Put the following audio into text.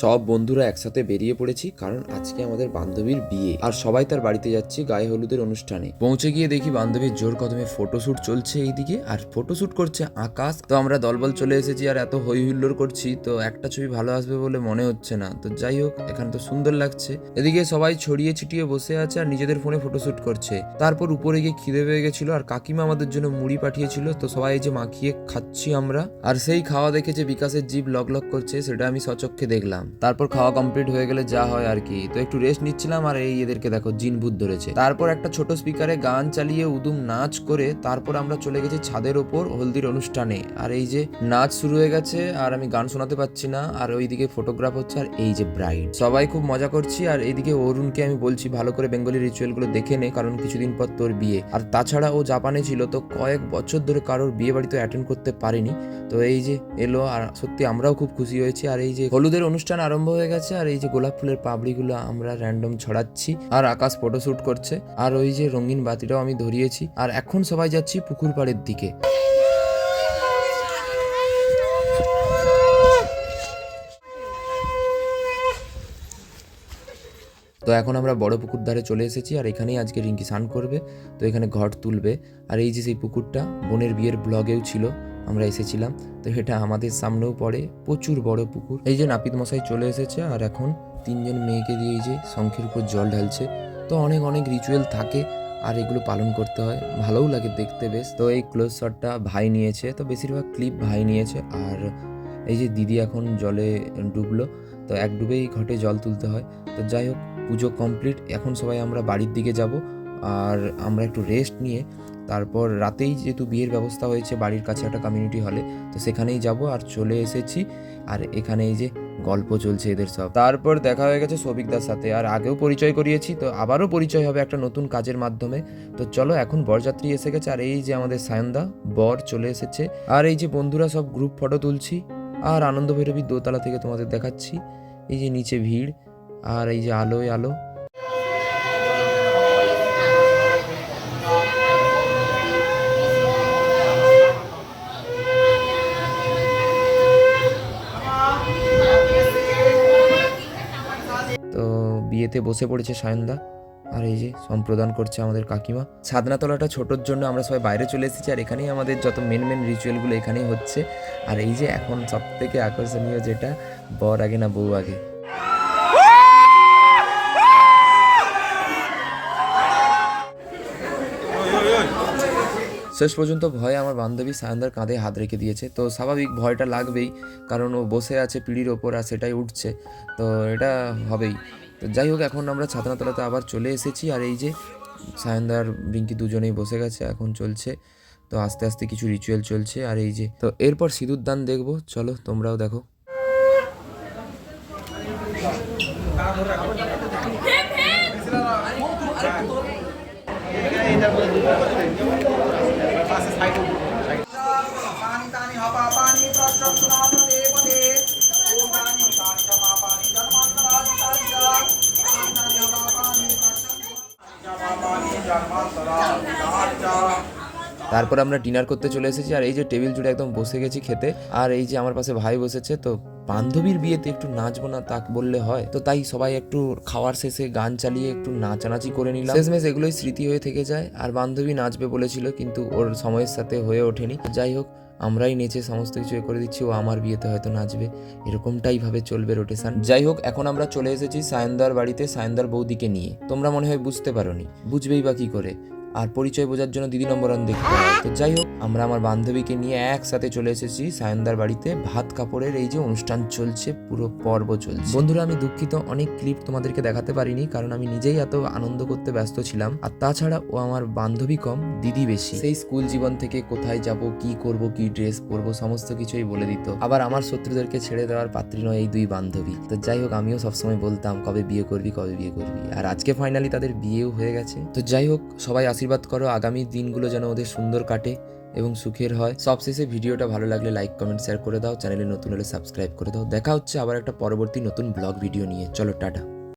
সব বন্ধুরা একসাথে বেরিয়ে পড়েছি, কারণ আজকে আমাদের বান্ধবীর বিয়ে। আর সবাই তার বাড়িতে যাচ্ছি গায়ে হলুদের অনুষ্ঠানে। পৌঁছে গিয়ে দেখি বান্ধবীর জোর কদমে ফটোশুট চলছে এইদিকে, আর ফটোশুট করছে আকাশ। তো আমরা দলবল চলে এসেছি আর এত হই হুল্লোড় করছি, তো একটা ছবি ভালো আসবে বলে মনে হচ্ছে না। তো যাই হোক, এখানে তো সুন্দর লাগছে। এদিকে সবাই ছড়িয়ে ছিটিয়ে বসে আছে আর নিজেদের ফোনে ফটোশুট করছে। তারপর উপরে গিয়ে খিদে পেয়ে গেছিল আর কাকিমা আমাদের জন্য মুড়ি পাঠিয়েছিল, তো সবাই যে মাখিয়ে খাচ্ছি আমরা। আর সেই খাওয়া দেখে যে বিকাশের জীব লক লক করছে, সেটা আমি সচক্ষে দেখলাম। তারপর খাওয়া কমপ্লিট হয়ে গেলে যা হয় আর কি। তো একটু রেস্ট নিচ্ছিলাম আর এই এদেরকে দেখো, জিন ভূত ধরেছে। তারপর একটা ছোট স্পিকারে গান চালিয়ে উদুম নাচ করে তারপর আমরা চলে গেছি ছাদের ওপর হলদির অনুষ্ঠানে। আর এই যে নাচ শুরু হয়ে গেছে আর আমি গান শোনাতে পারছি না। আর ওইদিকে ফটোগ্রাফ হচ্ছে আর এই যে ব্রাইড সবাই খুব মজা করছি আর এইদিকে অরুণকে আমি বলছি ভালো করে বেঙ্গলি রিচুয়ালগুলো দেখে নে, কারণ কিছুদিন পর তোর বিয়ে। আর তাছাড়া ও জাপানে ছিল, তো কয়েক বছর ধরে কারোর বিয়ে বাড়িতে অ্যাটেন্ড করতে পারেনি। তো এই যে এলো আর সত্যি আমরাও খুব খুশি হয়েছি। আর এই যে হলুদের অনুষ্ঠান আরম্ভ হয়ে গেছে, আর এই যে গোলাপ ফুলের পাপড়িগুলো আমরা র্যান্ডম ছড়াচ্ছি, আর আকাশ ফটোশুট করছে, আর ওই যে রঙিন বাতিটাও আমি ধরিয়েছি, আর এখন সবাই যাচ্ছি পুকুর পাড়ের দিকে। তো এখন আমরা বড় পুকুর ধারে চলে এসেছি, আর এখানেই আজকে রিঙ্কি স্নান করবে, তো এখানে ঘট তুলবে, আর এই যে সেই পুকুরটা, বোনের বিয়ের ব্লগেও ছিল। আমরা এসেছিলাম। তো এটা আমাদের সামনেও পড়ে। প্রচুর বড় পুকুর। এই যে নাপিত মশাই চলে এসেছে আর এখন তিনজন মেয়েকে দিয়ে এই যে শঙ্খের উপর জল ঢালছে। তো অনেক অনেক রিচুয়াল থাকে আর এগুলো পালন করতে হয়। ভালোও লাগে দেখতে বেশ। তো এই ক্লোজ শটটা ভাই নিয়েছে। তো বেশিরভাগ ক্লিপ ভাই নিয়েছে। আর এই যে দিদি এখন জলে ডুবলো। তো এক ডুবেই ঘটে জল তুলতে হয়। তো যাই হোক, পুজো কমপ্লিট এখন সবাই আমরা বাড়ির দিকে যাব। আর আমরা একটু রেস্ট নিয়ে তারপর রাতেই যেহেতু বিয়ের ব্যবস্থা হয়েছে বাড়ির কাছে একটা কমিউনিটি হলে তো সেখানেই যাব আর চলে এসেছি। আর এখানে এই যে গল্প চলছে এদের সব। তারপর দেখা হয়ে গেছে সবিকদার সাথে, আর আগেও পরিচয় করিয়েছি, তো আবারও পরিচয় হবে একটা নতুন কাজের মাধ্যমে। তো চলো এখন বরযাত্রী এসে গেছে, আর এই যে আমাদের সায়নদা, বর চলে এসেছে। আর এই যে বন্ধুরা সব গ্রুপ ফটো তুলছি, আর আনন্দ ভৈরবীর দোতলা থেকে তোমাদের দেখাচ্ছি। এই যে নিচে ভিড়, আর এই যে আলোয় আলো তো বিয়েতে বসে পড়েছে সায়নদা। আর এই যে সম্প্রদান করছে আমাদের কাকিমা। ছাদনাতলাটা ছোটোর জন্য আমরা সবাই বাইরে চলে এসেছি, আর এখানেই আমাদের যত মেন মেন রিচুয়ালগুলো এখানেই হচ্ছে। আর এই যে এখন সব থেকে আকর্ষণীয় যেটা, বর আগে না বউ আগে? শেষ পর্যন্ত ভয়ে আমার বান্ধবী সায়নদার কাঁধে হাত রেখে দিয়েছে। তো স্বাভাবিক ভয়টা লাগবেই, কারণ ও বসে আছে পিড়ির ওপর আর সেটাই উঠছে। তো এটা হবেই। তো যাই হোক, এখন আমরা ছাতনাতলাতে আবার চলে এসেছি। আর এই যে সায়নদার রিঙ্কি দুজনেই বসে গেছে, এখন চলছে। তো আস্তে আস্তে কিছু রিচুয়াল চলছে। আর এই যে, তো এরপর সিঁদুর দান দেখব। চলো, তোমরাও দেখো। তারপর আমরা ডিনার করতে চলে এসেছি, আর এই যে টেবিল জুড়ে একদম বসে গেছি খেতে, আর এই যে আমার পাশে ভাই বসেছে, তো বান্ধবীর বিয়েতে একটু নাচবো না তাক বললে হয়, তো তাই সবাই একটু খাওয়ার শেষে গান চালিয়ে একটু নাচানাচি করে নিলাম। শেষমেশ এগুলোই স্মৃতি হয়ে থেকে যায়, আর বান্ধবী নাচবে বলেছিল, কিন্তু ওর সময়ের সাথে হয়ে ওঠেনি। যাই হোক আমরাই নেচে সমস্ত কিছু এ করে দিচ্ছি, ও আমার বিয়েতে হয়তো নাচবে। এরকমটাই ভাবে চলবে রোটেশন যাই হোক, এখন আমরা চলে এসেছি সায়নদার বাড়িতে, সায়নদার বৌদিকে নিয়ে। তোমরা মনে হয় বুঝতে পারো নি বুঝবেই বা কী করে। আর পরিচয় বোঝার জন্য দিদি নম্বর ওয়ান দেখতে তো যাই হোক, আমরা আমার বান্ধবীকে নিয়ে একসাথে চলে এসেছি সায়নদার বাড়িতে। ভাত কাপড়ের এই যে অনুষ্ঠান চলছে, পুরো পর্ব চলছে। বন্ধুরা, আমি দুঃখিত, অনেক ক্লিপ তোমাদেরকে দেখাতে পারিনি, কারণ আমি নিজেই এত আনন্দ করতে ব্যস্ত ছিলাম। আর তাছাড়া ও আমার বান্ধবী কম, দিদি বেশি। সেই স্কুল জীবন থেকে কোথায় যাব, কি করব, কি ড্রেস পরবো, সমস্ত কিছুই বলে দিত। আবার আমার শত্রুদেরকে ছেড়ে দেওয়ার পাত্রী নয় এই দুই বান্ধবী। তো যাই হোক, আমিও সবসময় বলতাম, কবে বিয়ে করবি, কবে বিয়ে করবি? আর আজকে ফাইনালি তাদের বিয়েও হয়ে গেছে। তো যাই হোক, সবাই আশীর্বাদ করো, আগামী দিনগুলো যেন ওদের সুন্দর কাটে এবং সুখের হয়। সবশেষে ভিডিওটা ভালো লাগলে লাইক কমেন্ট শেয়ার করে দাও। চ্যানেলে নতুন হলে সাবস্ক্রাইব করে দাও। দেখা হচ্ছে আবার একটা পরবর্তী নতুন ব্লগ ভিডিও নিয়ে। চলো, টাটা।